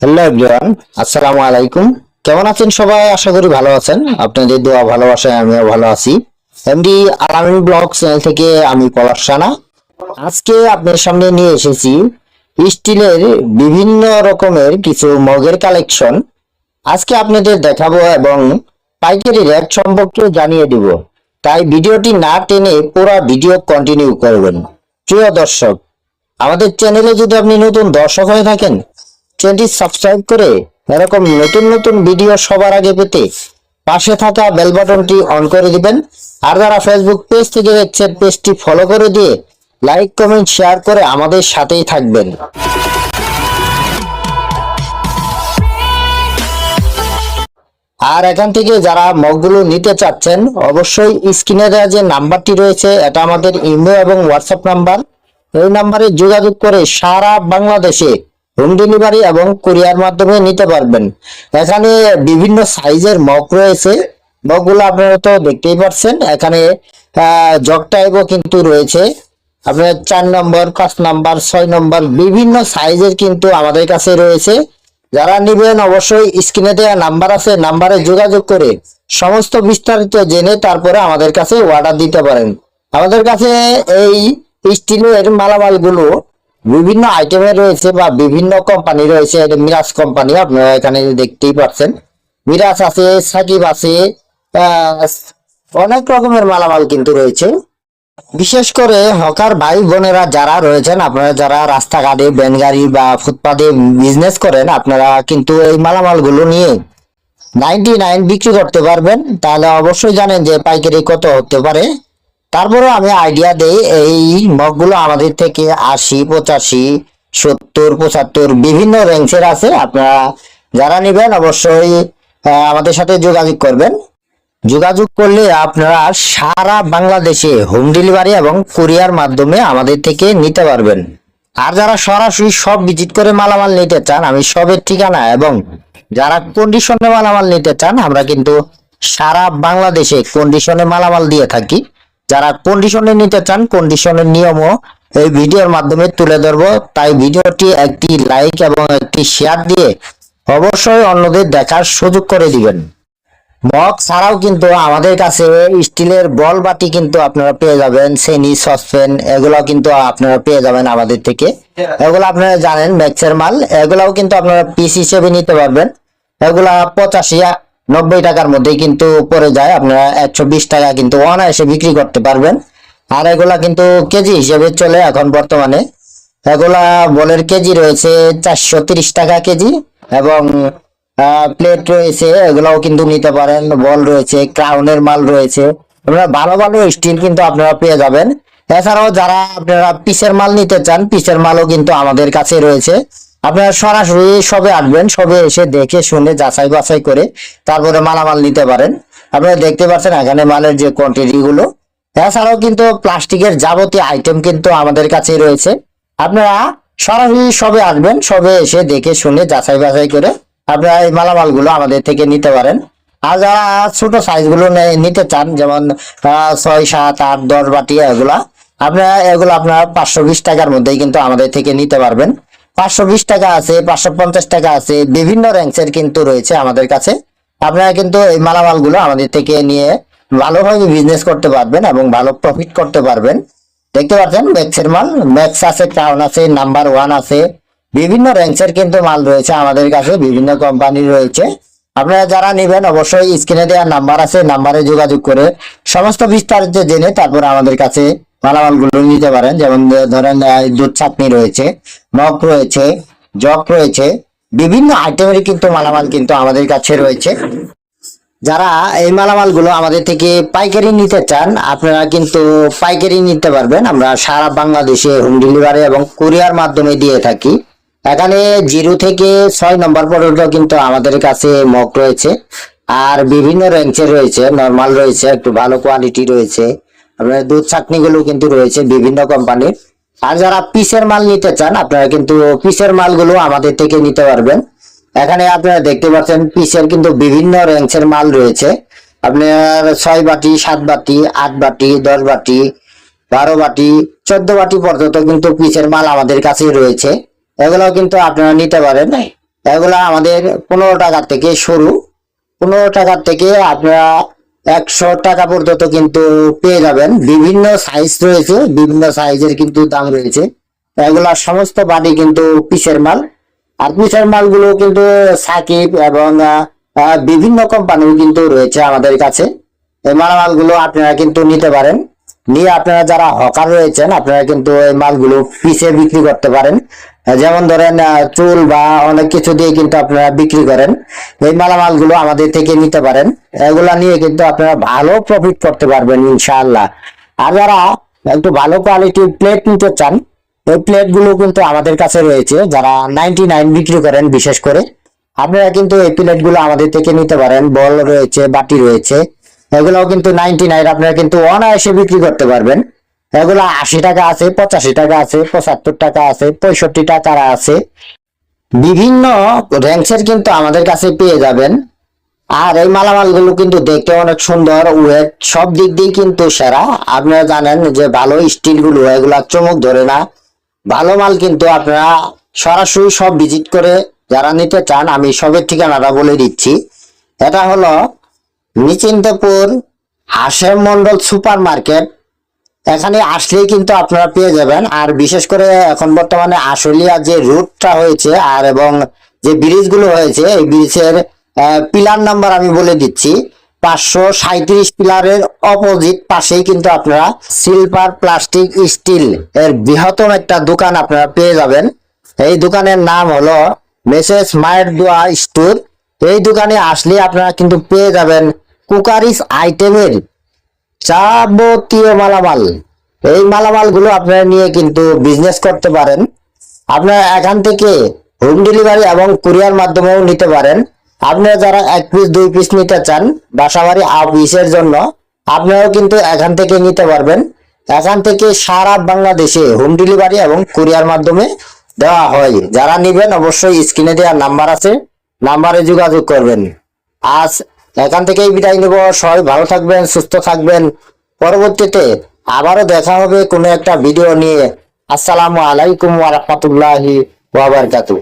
Hello everyone, আসসালামু আলাইকুম। কেমন আছেন সবাই? আশা করি ভালো আছেন। আপনাদের দোয়া, ভালোবাসায় আমিও ভালো আছি। এমডি আলামিন ব্লগ চ্যানেল থেকে আমি পলাশ রানা। আজকে আপনার সামনে নিয়ে এসেছি স্টিলের বিভিন্ন রকমের কিছু মগের কালেকশন। আজকে আপনাদের দেখাবো এবং পাইকারি রেট সম্পর্কে জানিয়ে দিব। তাই ভিডিওটি না টেনে পুরো ভিডিও কন্টিনিউ করবেন। প্রিয় দর্শক, আমাদের চ্যানেলে যদি আপনি নতুন দর্শক হয়ে থাকেন চ্যানেলটি সাবস্ক্রাইব করে এরকম নতুন নতুন ভিডিও সবার আগে পেতে পাশে থাকা বেল বাটনটি অন করে দিবেন। আর যারা ফেসবুক পেজ থেকে দেখছেন পেজটি ফলো করে দিয়ে লাইক কমেন্ট শেয়ার করে আমাদের সাথেই থাকবেন। আর এখান থেকে যারা মগগুলো নিতে চাচ্ছেন, অবশ্যই স্ক্রিনে দেওয়া যে নাম্বারটি রয়েছে, এটা আমাদের ইমেল এবং হোয়াটসঅ্যাপ নাম্বার। এই নাম্বারে যোগাযোগ করে সারা বাংলাদেশে হোম ডেলিভারি এবং কুরিয়ার মাধ্যমে নিতে পারবেন। এখানে বিভিন্ন সাইজের মগ রয়েছে। মগগুলো আপনারা তো দেখতেই পাচ্ছেন এখানে জগ টাইপও কিন্তু রয়েছে। আপনার চার নম্বর, পাঁচ নম্বর, ছয় নম্বর, বিভিন্ন সাইজের কিন্তু আমাদের কাছে রয়েছে। যারা নিবেন অবশ্যই স্ক্রিনে দেওয়া নাম্বার আছে, নাম্বারে যোগাযোগ করে সমস্ত বিস্তারিত জেনে তারপরে আমাদের কাছে অর্ডার দিতে পারেন। আমাদের কাছে এই স্টিলের মালামালগুলো বিভিন্ন আইটেমের রয়েছে বা বিভিন্ন কোম্পানি রয়েছে মিরাজ কোম্পানি আপনারা এখানে দেখতেই পাচ্ছেন। মিরাজ আছে সাকিব আছে অনেক রকমের মালামাল কিন্তু রয়েছে। বিশেষ করে হকার ভাই বোনেরা যারা রয়েছেন, আপনারা যারা রাস্তাঘাটে গাড়ি বা ফুটপাতে বিজনেস করেন, আপনারা কিন্তু এই মালামালগুলো নিয়ে নাইনটি নাইন বিক্রি করতে পারবেন। তাহলে অবশ্যই জানেন যে পাইকারি কত হতে পারে। তারপরে আমি আইডিয়া দেই, এই মগগুলো আমাদের থেকে আশি, পঁচাশি, সত্তর, পঁচাত্তর বিভিন্ন রেঞ্জের আছে। আপনারা যারা নেবেন অবশ্যই আমাদের সাথে যোগাযোগ করবেন। যোগাযোগ করলে আপনারা সারা বাংলাদেশে হোম ডেলিভারি এবং কুরিয়ার মাধ্যমে আমাদের থেকে নিতে পারবেন। আর যারা সরাসরি সব ভিজিট করে মালামাল নিতে চান, আমি সবের ঠিকানা এবং যারা কন্ডিশনে মালামাল নিতে চান, আমরা কিন্তু সারা বাংলাদেশে কন্ডিশনে মালামাল দিয়ে থাকি। যারা কন্ডিশনে নিতে চান কন্ডিশনের নিয়মও এই ভিডিওর মাধ্যমে তুলে ধরবো। তাই ভিডিওটি একটি লাইক এবং একটি শেয়ার দিয়ে অবশ্যই অন্যদের দেখার সুযোগ করে দিবেন। মগ ছাড়াও কিন্তু আমাদের কাছে স্টিলের বল বাটি কিন্তু আপনারা পেয়ে যাবেন সেনি সসপেন এগুলো কিন্তু আপনারা পেয়ে যাবেন আমাদের থেকে। এগুলো আপনারা জানেন, ম্যাক্সের মাল। এগুলাও কিন্তু আপনারা পিস হিসেবে নিতে পারবেন। এগুলা পঁচাশি নব্বই টাকার মধ্যেই কিন্তু পড়ে যায়। আপনারা একশো বিশ টাকা কিন্তু অনায়াসে বিক্রি করতে পারবেন। আর এগুলা কিন্তু কেজি হিসেবে চলে এখন বর্তমানে। এগুলা বলের কেজি রয়েছে চারশো টাকা কেজি এবং প্লেট রয়েছে, এগুলাও কিন্তু নিতে পারেন। বল রয়েছে ক্রাউনের মাল রয়েছে। ভালো ভালো স্টিল কিন্তু আপনারা পেয়ে যাবেন। এছাড়াও যারা আপনারা পিসের মাল নিতে চান, পিসের মালও কিন্তু আমাদের কাছে রয়েছে। আপনারা সরাসরি সবে আসবেন, সবে এসে দেখে শুনে যাচাই বাছাই করে তারপরে মালামাল নিতে পারেন। আপনারা দেখতে পাচ্ছেন এখানে মালের যে কোয়ান্টিটি গুলো। এছাড়াও কিন্তু প্লাস্টিকের যাবতীয় আইটেম কিন্তু আমাদের কাছে রয়েছে। আপনারা সরাসরি সবে আসবেন, সবে এসে দেখে শুনে যাচাই বাছাই করে আপনারা এই মালামালগুলো আমাদের থেকে নিতে পারেন। আর যারা ছোট সাইজগুলো নিতে চান, যেমন ছয়, সাত, আট, দশ বাটি এগুলা, আপনারা এগুলো আপনারা পাঁচশো বিশ টাকার মধ্যেই কিন্তু আমাদের থেকে নিতে পারবেন। পাঁচশো বিশ টাকা আছে, পাঁচশো পঞ্চাশ টাকা আছে, বিভিন্ন র্যাঙ্কসের কিন্তু রয়েছে আমাদের কাছে। আপনারা কিন্তু এই মালামালগুলো আমাদের থেকে নিয়ে ভালোভাবে বিজনেস করতে পারবেন এবং ভালো প্রফিট করতে পারবেন। দেখতে পাচ্ছেন, ম্যাক্সের মাল, ম্যাক্স আছে, টাউন আছে, নাম্বার ওয়ান আছে। বিভিন্ন র্যাঙ্কসের কিন্তু মাল রয়েছে আমাদের কাছে, বিভিন্ন কোম্পানি রয়েছে। আপনারা যারা নেবেন অবশ্যই স্ক্রিনে দেওয়া নাম্বার আছে, নাম্বারে যোগাযোগ করে সমস্ত বিস্তারিত জেনে তারপর আমাদের কাছে মালামালগুলো নিতে পারেন। যেমন ধরেন দুধ চাটনি রয়েছে, মগ রয়েছে জগ রয়েছে, বিভিন্ন আইটেমের কিন্তু মালামাল কিন্তু আমাদের কাছে রয়েছে। যারা এই মালামালগুলো আমাদের থেকে পাইকারি নিতে চান, আপনারা কিন্তু পাইকারি নিতে পারবেন। আমরা সারা বাংলাদেশে হোম ডেলিভারি এবং কুরিয়ার মাধ্যমে দিয়ে থাকি। এখানে জিরো থেকে ছয় নম্বর পর্যন্ত কিন্তু আমাদের কাছে মগ রয়েছে। আর বিভিন্ন রেঞ্জের রয়েছে নর্মাল রয়েছে, একটু ভালো কোয়ালিটি রয়েছে। আপনার দুধ চাটনিগুলো কিন্তু রয়েছে বিভিন্ন কোম্পানির আর যারা পিসের মাল নিতে চান, আপনারা কিন্তু পিসের মালগুলো আমাদের থেকে নিতে পারবেন। এখানে আপনারা দেখতে পাচ্ছেন পিসের কিন্তু বিভিন্ন রেঞ্জের মাল রয়েছে। আপনার ছয় বাটি, সাত বাটি, আট বাটি, দশ বাটি, বারো বাটি, চোদ্দ বাটি পর্যন্ত কিন্তু পিসের মাল আমাদের কাছে রয়েছে। এগুলো কিন্তু আপনারা নিতে পারেন। এগুলো আমাদের পনেরো টাকা থেকে শুরু। পনেরো টাকা থেকে আপনারা একশো টাকা পর্যন্ত কিন্তু পেয়ে যাবেন। বিভিন্ন সাইজ রয়েছে, বিভিন্ন সাইজের কিন্তু দাম রয়েছে। এগুলা সমস্ত বাড়ি কিন্তু পিসের মাল। আর পিসের মালগুলো কিন্তু সাকিব এবং বিভিন্ন কোম্পানিও কিন্তু রয়েছে আমাদের কাছে। এই মালামালগুলো আপনারা কিন্তু নিতে পারেন। নিয়ে আপনারা যারা হকার রয়েছেন, আপনারা কিন্তু এই মালগুলো পিসে বিক্রি করতে পারেন। যেমন ধরেন চুল বা অনেক কিছু দিয়ে কিন্তু আপনারা বিক্রি করেন। এই মালামালগুলো আমাদের থেকে নিতে পারেন। এগুলা নিয়ে কিন্তু আপনারা ভালো প্রফিট করতে পারবেন, ইনশাআল্লাহ। আর যারা একটু ভালো কোয়ালিটির প্লেট নিতে চান, এই প্লেটগুলো কিন্তু আমাদের কাছে রয়েছে। যারা নাইনটি নাইন বিক্রি করেন, বিশেষ করে। আপনারা কিন্তু এই প্লেটগুলো আমাদের থেকে নিতে পারেন। বল রয়েছে, বাটি রয়েছে। এগুলোও কিন্তু নাইনটি নাইন আপনারা কিন্তু অনায়াসে বিক্রি করতে পারবেন। এগুলো আশি টাকা আছে, পঁচাশি টাকা আছে, পঁচাত্তর টাকা আছে, পঁয়ষট্টি টাকা আছে। বিভিন্ন র্যাঙ্কসের কিন্তু আমাদের কাছে পেয়ে যাবেন। আর এই মালামালগুলো কিন্তু দেখতে অনেক সুন্দর, ওয়েট সব দিক দিয়ে কিন্তু সেরা। আপনারা জানেন যে ভালো স্টিলগুলো এগুলা চমক ধরে না। ভালো মাল কিন্তু আপনারা সরাসরি সব ভিজিট করে যারা নিতে চান, আমি সবের ঠিকানাটা বলে দিচ্ছি। এটা হলো নিচিন্তপুর হাসেম মন্ডল সুপার মার্কেট এখানে আসলেই কিন্তু আপনারা পেয়ে যাবেন। আর বিশেষ করে এখন বর্তমানে আশুলিয়া যে রুটটা হয়েছে আর এবং যে ব্রিজগুলো হয়েছে, এই ব্রিজের পিলার নাম্বার আমি বলে দিচ্ছি। পাঁচশো সাঁত্রিশ পিলারের অপোজিট পাশেই কিন্তু আপনারা সিলভার প্লাস্টিক স্টিল এর বৃহত্তম একটা দোকান আপনারা পেয়ে যাবেন। এই দোকানের নাম হলো মেসেজ মায়ের দোয়া স্টোর এই দোকানে আসলে আপনারা কিন্তু পেয়ে যাবেন কুকারিস আইটেমের যাবতীয় মালামাল। এই মালামালগুলো আপনারা নিয়ে কিন্তু বিজনেস করতে পারেন। আপনারা এখান থেকে হোম ডেলিভারি এবং কুরিয়ার মাধ্যমেও নিতে পারেন। আপনারা যারা এক পিস দুই পিস নিতে চান, বাসাবাড়ি অফিসের জন্য, আপনারাও কিন্তু এখান থেকে নিতে পারবেন। এখান থেকে সারা বাংলাদেশে হোম ডেলিভারি এবং কুরিয়ার মাধ্যমে দেওয়া হয়। যারা নিবেন অবশ্যই স্ক্রিনে দেওয়ার নাম্বার আছে। নাম্বারে যোগাযোগ করবেন। আজ এখান থেকেই বিদায় নেব। সবাই ভালো থাকবেন, সুস্থ থাকবেন। পরবর্তীতে আবারও দেখা হবে কোনো একটা ভিডিও নিয়ে। আসসালামু আলাইকুম ওয়া বারাকাতুহু।